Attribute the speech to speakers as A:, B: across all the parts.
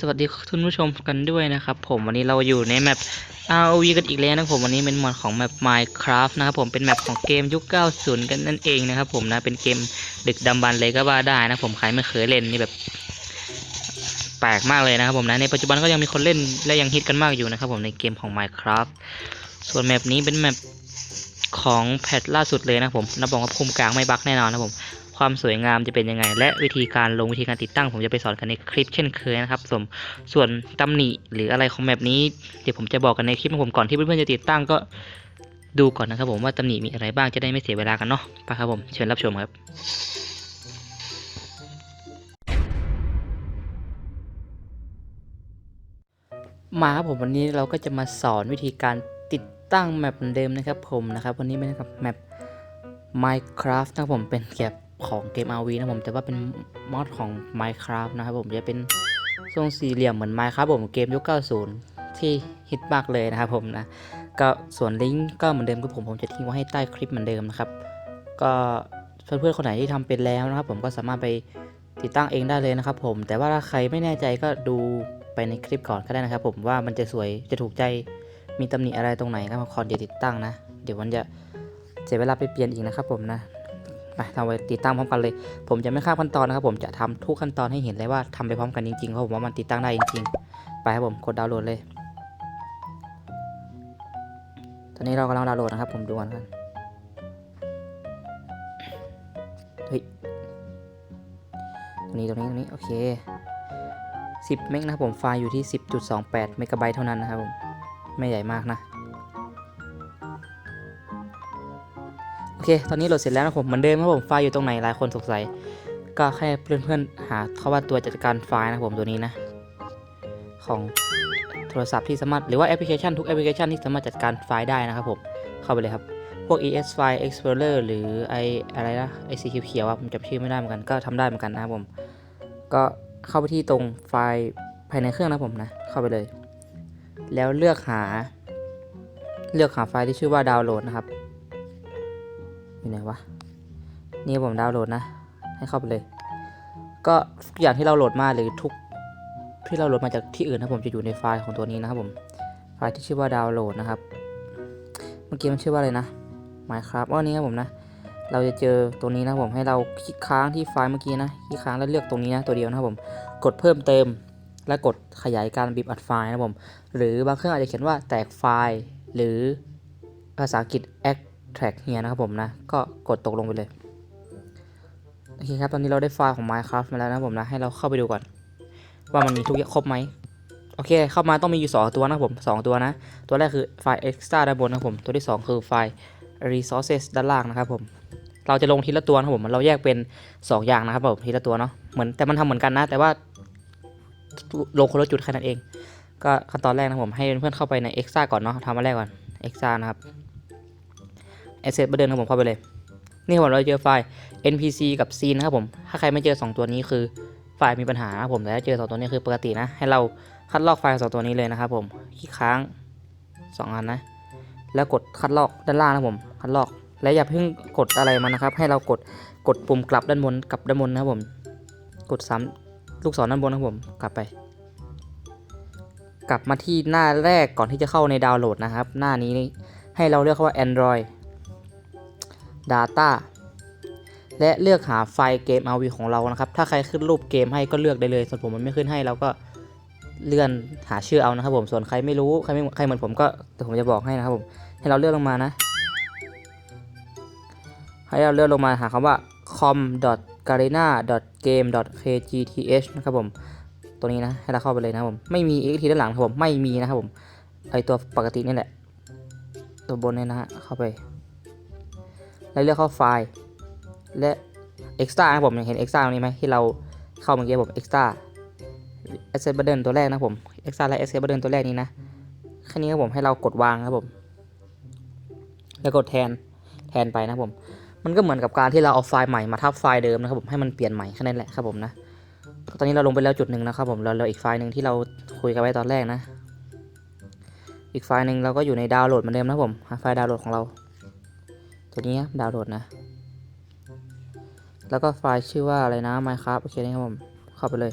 A: สวัสดีท่านผู้ชมกันด้วยนะครับผมวันนี้เราอยู่ในแมป ROV กันอีกแล้วนะผมวันนี้เป็นหมวดของแมป Minecraft นะครับผมเป็นแมปของเกมยุค 90 กันนั่นเองนะครับผมนะเป็นเกมดึกดำบรรเลยก็ว่าได้นะผมใครไม่เคยเล่นนี่แบบแปลกมากเลยนะครับผมนะในปัจจุบันก็ยังมีคนเล่นและยังฮิตกันมากอยู่นะครับผมในเกมของ Minecraft ส่วนแมปนี้เป็นแมปของแพทล่าสุดเลยนะผมรับรองว่าภูมิกลางไม่บั๊กแน่นอนนะผม ความสวยงามจะเป็นยังไง และวิธีการลงวิธีการติดตั้ง ผมจะไปสอนกันในคลิปเช่นเคยนะครับส่วนส่วนตำหนิหรืออะไรของแบบนี้เดี๋ยวผมจะบอกกันในคลิปของผมก่อนที่เพื่อนๆจะติดตั้งก็ดูก่อนนะครับผมว่าตำหนิมีอะไรบ้างจะได้ไม่เสียเวลากันเนาะไปครับผมเชิญรับชมครับมาครับผมวันนี้เราก็จะมาสอนวิธีการติดตั้งแมปเหมือนเดิมนะครับผมนะครับ วันนี้เป็นกับแมป Minecraft นะครับผมเป็นเกี่ยวกับ ของเกม RV นะผมแต่ว่าเป็นมอดของ Minecraft นะครับผมจะเป็นทรงสี่เหลี่ยมเหมือน Minecraft ผมเกมยุค 90 ที่ฮิตมากเลยนะครับผมนะก็ส่วนลิงก์ก็เหมือนเดิมคือผมผมจะทิ้งไว้ให้ใต้คลิปเหมือนเดิมนะครับก็เพื่อนๆคนไหนที่ทำเป็นแล้วนะครับ ผมก็สามารถไปติดตั้งเองได้เลยนะครับ ผม แต่ว่าถ้าใครไม่แน่ใจก็ดูไปในคลิปก่อนก็ได้นะครับ ผมว่ามันจะสวยจะถูกใจมีตำหนิอะไรตรงไหนก็มาคอนเดี๋ยวติดตั้งนะ เดี๋ยวมันจะเสียเวลาไปเปลี่ยนอีกนะครับผมนะ ไปทำไปติดตั้งพร้อมกันเลย ผมจะไม่ข้ามขั้นตอนนะครับ ผมจะทำทุกขั้นตอนให้เห็นเลยว่าทำไปพร้อมกันจริงๆเพราะผมว่ามันติดตั้งได้จริงๆ ไปครับผมกดดาวน์โหลดเลย ตอนนี้เรากำลังดาวน์โหลดนะครับ ผมดูกันกันเฮ้ยตรงนี้ตรงนี้ตรงนี้โอเค 10 เมกนะครับผมไฟล์อยู่ที่ 10.28 เมกะไบต์เท่านั้นนะครับผมไม่ใหญ่มากนะ โอเค ตอนนี้โหลดเสร็จแล้วนะผม เหมือนเดิมครับผม ไฟล์อยู่ตรงไหน หลายคนสงสัย ก็แค่เพื่อนๆ หาเข้าว่าตัวจัดการไฟล์นะผมตัวนี้นะ ของโทรศัพท์ที่สามารถ หรือว่าแอปพลิเคชันทุกแอปพลิเคชันที่สามารถจัดการไฟล์ได้นะครับผม เข้าไปเลยครับ พวก ES File Explorer หรือไออะไรนะไอสีเขียวๆอะผมจำชื่อไม่ได้เหมือนกัน ก็ทำได้เหมือนกันนะครับผม ก็เข้าไปที่ตรงไฟล์ภายในเครื่องนะผมนะ เข้าไปเลย แล้วเลือกหา เลือกหาไฟล์ที่ชื่อว่าดาวน์โหลดนะครับ อยู่ไหนวะ นี่ผมดาวน์โหลดนะ ให้เข้าไปเลย ก็ทุกอย่างที่เราโหลดมาหรือทุกที่เราโหลดมาจากที่อื่นนะผมจะอยู่ในไฟล์ของตัวนี้นะครับผม ไฟล์ที่ชื่อว่าดาวน์โหลดนะครับ เมื่อกี้มันชื่อว่าอะไรนะ Minecraft อ๋อนี่ครับผมนะ เราจะเจอตรงนี้นะผมให้เราคลิกค้างที่ไฟล์เมื่อกี้นะคลิกค้างแล้วเลือกตรงนี้นะตัวเดียวนะครับผม กดเพิ่มเติมและกดขยายการบีบอัดไฟล์นะผม หรือบางเครื่องอาจจะเขียนว่าแตกไฟล์ หรือภาษาอังกฤษ extract here นะครับผมนะ ก็กดตกลงไปเลย โอเคครับ ตอนนี้เราได้ไฟล์ของ Minecraft มาแล้วนะผมนะ ให้เราเข้าไปดูก่อน ว่ามันมีทุกอย่างครบไหม โอเค เข้ามาต้องมีอยู่ 2 ตัวนะครับผม 2 ตัวนะ ตัวแรกคือไฟล์ extra ด้านบนนะครับผม ตัวที่ 2 คือไฟล์ resources ด้านล่างนะครับผม เราจะลงทีละตัวนะครับผม เราแยกเป็น 2 อย่างนะครับผมทีละตัวเนาะ เหมือนแต่มันทำเหมือนกันนะ แต่ว่าลงคนละจุดแค่นั้นเอง ก็ขั้นตอนแรกนะผม ให้เพื่อนเข้าไปใน extra ก่อนเนาะทำมาแรกก่อน extra นะครับ asset มาเดินครับผมเข้าไปเลย นี่ครับผมเราเจอไฟล์ npc กับ scene นะครับผม ถ้าใครไม่เจอ 2 ตัวนี้คือไฟล์มีปัญหานะครับผม แต่ถ้าเจอ 2 ตัวนี้คือปกตินะ ให้เราคัดลอกไฟล์ 2 ตัวนี้เลยนะครับผม คลิกค้าง 2 อันนะ แล้วกดคัดลอกด้านล่างนะครับผม คัดลอก และอย่าเพิ่งกดอะไรมันนะครับ ให้เรากด กดปุ่มกลับด้านบนกลับด้านบนนะครับผม กดซ้ำลูกศรด้านบนนะครับผม กลับไปกลับมาที่หน้าแรกก่อนที่จะเข้าในดาวน์โหลดนะครับ หน้านี้ให้เราเลือกว่า Android Data และเลือกหาไฟล์เกม RV ของเรานะครับ ถ้าใครขึ้นรูปเกมให้ก็เลือกได้เลย ส่วนผมมันไม่ขึ้นให้เราก็เลื่อนหาชื่อเอานะครับผม ส่วนใครไม่รู้ใครไม่ใครเหมือนผมก็เดี๋ยวผมจะบอกให้นะครับผม ให้เราเลื่อนลงมานะ ให้เราเลื่อนลงมาหาคำว่า com.garena.game.kgth นะครับผม ตัวนี้นะ ให้เราเข้าไปเลยนะครับผม ไม่มี xt ด้านหลังครับผม ไม่มีนะครับผม ไอตัวปกตินี่แหละ ตัวบนเนี่ยนะฮะ เข้าไป แล้วเลือกเข้าไฟล์ และ extra นะครับผมยังเห็น extra ตรงนี้ไหมที่เราเข้าเมื่อกี้ผม extra asset button ตัวแรกนะผม extra และ asset button ตัวแรกนี้นะแค่นี้ครับผมให้เรากดวางครับผม แล้วกดแทนแทนไปนะผม มันก็เหมือนกับการที่เราเอาไฟล์ใหม่มาทับไฟล์เดิมนะครับผมให้มันเปลี่ยนใหม่แค่นั้นแหละครับผมนะตอนนี้เราลงไปแล้วจุดหนึ่งนะครับผมเราเราอีกไฟล์หนึ่งที่เราคุยกันไว้ตอนแรกนะ อีกไฟล์หนึ่งเราก็อยู่ในดาวน์โหลดเหมือนเดิมนะผมไฟล์ดาวน์โหลดของเรา ตัวนี้ดาวน์โหลดนะ แล้วก็ไฟล์ชื่อว่าอะไรนะ Minecraft โอเคนี่ครับผม เข้าไปเลย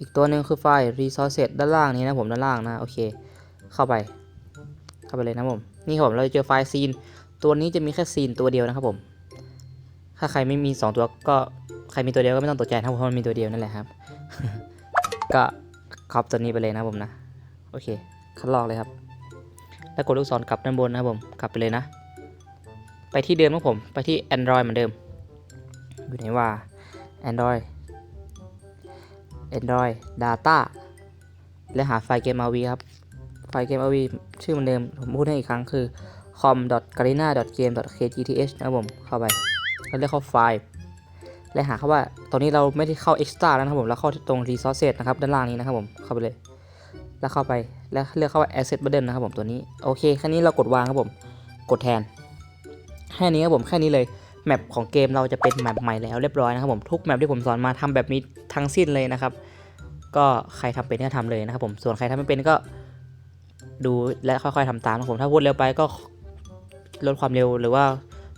A: อีกตัวหนึ่งคือไฟล์ resources ด้านล่างนี้นะผมด้านล่างนะโอเค เข้าไป เข้าไปเลยนะผม นี่ครับผมเราจะเจอไฟล์ซีน ตัวนี้จะมีแค่ซีนตัวเดียวนะครับผม ถ้าใครไม่มี 2 ตัวก็ใครมีตัวเดียวก็ไม่ต้องตกใจนะเพราะมันมีตัวเดียวนั่นแหละครับ ก็ครอบตัวนี้ไปเลยนะผมนะ โอเค คัดลอกเลยครับ แล้วกดลูกศรกลับด้านบนนะครับผม กลับไปเลยนะ ไปที่เดิมครับผม ไปที่ Android เหมือนเดิม อยู่ไหนว่า Android Android Data และหาไฟล์เกม RV ครับ ไฟล์เกม RV ชื่อเหมือนเดิม ผมพูดให้อีกครั้งคือ com.garena.game.kgth นะครับผม เข้าไปแล้วเลือกเข้าไฟล์ และหาคำว่า ตอนนี้เราไม่ได้เข้า extra แล้วนะครับผม เราเข้าตรง resources นะครับ ด้านล่างนี้นะครับผม เข้าไปเลย แล้วเข้าไป แล้วเลือกเข้าว่า asset button นะครับผม ตัวนี้ โอเค แค่นี้เรากดวางครับผม กดแทน แค่นี้ครับผมแค่นี้เลยแมปของเกมเราจะเป็นแมปใหม่แล้วเรียบร้อยนะครับผมทุกแมปที่ผมสอนมาทำแบบนี้ทั้งสิ้นเลยนะครับ ก็ใครทำเป็นก็ทำเลยนะครับผมส่วนใครทำไม่เป็นก็ดูและค่อยๆทำตามนะผมถ้าพูดเร็วไปก็ลดความเร็วหรือว่า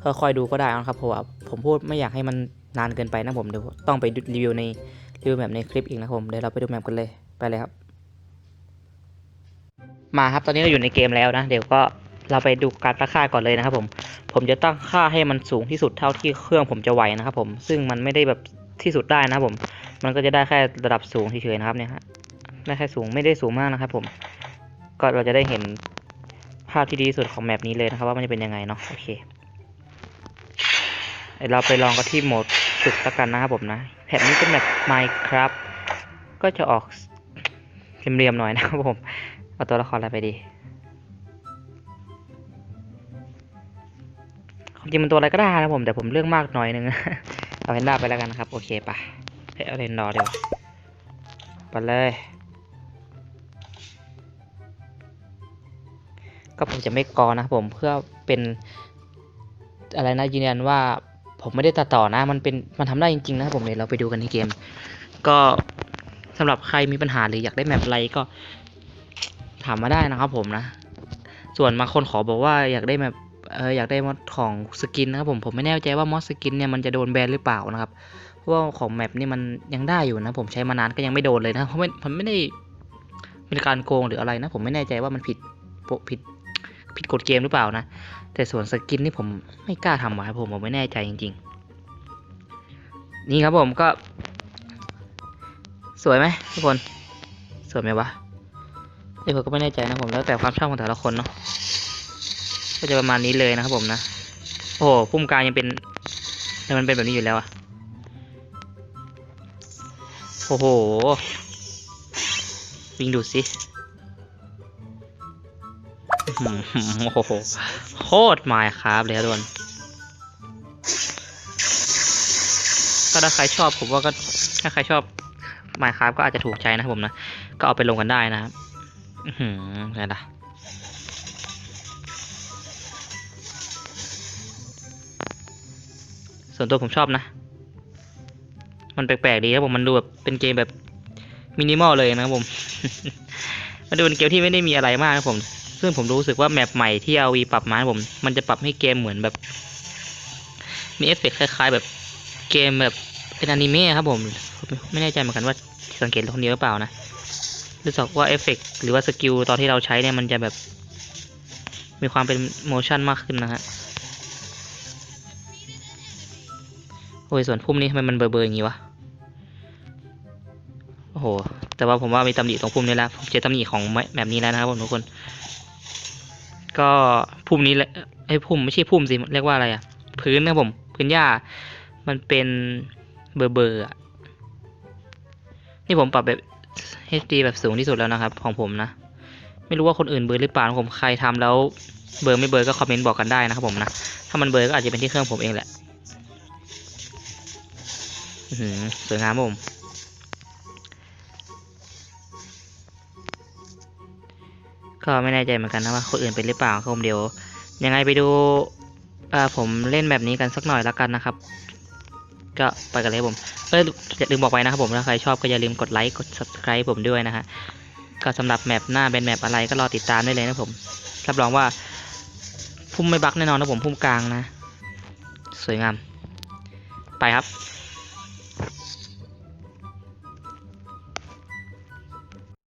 A: ค่อยๆดูก็ได้นะครับเพราะว่าผมพูดไม่อยากให้มันนานเกินไปนะผมเดี๋ยวต้องไปรีวิวในรีวิวแมปในคลิปอีกนะผมเดี๋ยวเราไปดูแมปกันเลยไปเลยครับ มาครับตอนนี้เราอยู่ในเกมแล้วนะ เดี๋ยวก็เราไปดูการตั้งค่าก่อนเลยนะครับผม ผมจะตั้งค่าให้มันสูงที่สุดเท่าที่เครื่องผมจะไหวนะครับผมซึ่งมันไม่ได้แบบที่สุดได้นะครับผม มันก็จะได้แค่ระดับสูงเฉยๆนะครับเนี่ยฮะได้แค่สูงไม่ได้สูงมากนะครับผม ก็เราจะได้เห็นภาพที่ดีที่สุดของแมปนี้เลยนะครับ ว่ามันจะเป็นยังไงเนาะโอเคเดี๋ยวเราไปลองกันที่โหมดฝึกแล้วกันนะครับผมนะแมปนี้เป็นแมป Minecraft ก็จะออกเรียมๆหน่อยนะครับผม เอาตัวละครอะไรไปดี จริงมันตัวอะไรก็ได้นะผมแต่ผมเลือกมากหน่อยนึงเอาเพนด้าไปแล้วกันนะครับ โอเคปะเฮ้เอาเรนดอเดี๋ยวไปเลย ก็ผมจะไม่กอนะครับผมเพื่อเป็นอะไรนะยืนยันว่าผมไม่ได้ตัดต่อนะ มันเป็นมันทำได้จริงๆนะครับผมเดี๋ยวเราไปดูกันในเกม ก็สำหรับใครมีปัญหาหรืออยากได้แมปอะไรก็ถามมาได้นะครับผมนะ ส่วนบางคนขอบอกว่าอยากได้แมป เอออยากได้มอดของสกินนะครับผมผมไม่แน่ใจว่ามอดสกินเนี่ยมันจะโดนแบนหรือเปล่านะครับเพราะว่าของแมปนี่มันยังได้อยู่นะ ผมใช้มานานก็ยังไม่โดนเลยนะเพราะม่ผมไม่ได้เป็นการโกงหรืออะไรนะ ผมไม่แน่ใจว่ามันผิดผิดผิดกฎเกมหรือเปล่านะ แต่ส่วนสกินนี่ผมไม่กล้าทำอะครับผมผมไม่แน่ใจจริง ๆ นี่ครับผมก็ สวยไหมทุกคน สวยไหมวะเอ้ยผมก็ไม่แน่ใจนะผมแล้วแต่ความชอบของแต่ละคนเนาะ จะประมาณนี้เลยนะครับผมนะโอ้โหพุ่มกลางยังเป็นแต่มันเป็นแบบนี้อยู่แล้วอะโอ้โห วิ่งดูสิโอ้โหโคตรหมายครับเลยทุกคนก็ถ้าใครชอบผมว่าก็ถ้าใครชอบหมายครับก็อาจจะถูกใจนะครับผมนะ ก็เอาไปลงกันได้นะครับอือหือไงล่ะ ส่วนตัวผมชอบนะ มันแปลกๆดีครับผมมันดูแบบเป็นเกมแบบมินิมอลเลยนะครับผม มันดูเป็นเกมที่ไม่ได้มีอะไรมากนะครับผม ซึ่งผมรู้สึกว่าแมปใหม่ที่ RV ปรับมาผม มันจะปรับให้เกมเหมือนแบบ มีเอฟเฟกต์คล้ายๆ แบบเกมแบบเป็นอนิเมะครับผมไม่แน่ใจเหมือนกันว่าสังเกตคนเดียวหรือเปล่านะรู้สึกว่าเอฟเฟกต์หรือว่าสกิลตอนที่เราใช้เนี่ยมันจะแบบ มีความเป็นโมชั่นมากขึ้นนะฮะ อ้ยส่วนพุ่มนี้ทำไมมันเบอร์เบอร์อย่างงี้วะ โอ้โห แต่ว่าผมว่ามีตำหนิตรงพุ่มนี้แล้วผมเจอตำหนิของแบบนี้แล้วนะครับผมทุกคน ก็พุ่มนี้แหละไอ้พุ่มไม่ใช่พุ่มสิเรียกว่าอะไรอะพื้นนะผมพื้นหญ้า มันเป็นเบอร์เบอร์อะนี่ผมปรับแบบ HD แบบสูงที่สุดแล้วนะครับ ของผมนะ ไม่รู้ว่าคนอื่นเบอร์หรือเปล่าผมใครทำแล้วเบอร์ไม่เบอร์ก็คอมเมนต์บอกกันได้นะครับผมนะ ถ้ามันเบอร์ก็อาจจะเป็นที่เครื่องผมเองแหละ สวยงามผมก็ไม่แน่ใจเหมือนกันนะว่าคนอื่นเป็นหรือเปล่าครับผมเดี๋ยว ยังไงไปดูผมเล่นแบบนี้กันสักหน่อยแล้วกันนะครับ ก็ไปกันเลยผมเอออย่าลืมบอกไว้นะครับผมถ้าใครชอบก็อย่าลืมกดไลค์กด subscribe ผมด้วยนะฮะก็สำหรับแมปหน้าเป็นแมปอะไรก็รอติดตามได้เลยนะผมรับรองว่าพุ่มไม่บักแน่นอนนะผมพุ่มกลางนะ สวยงาม ไปครับ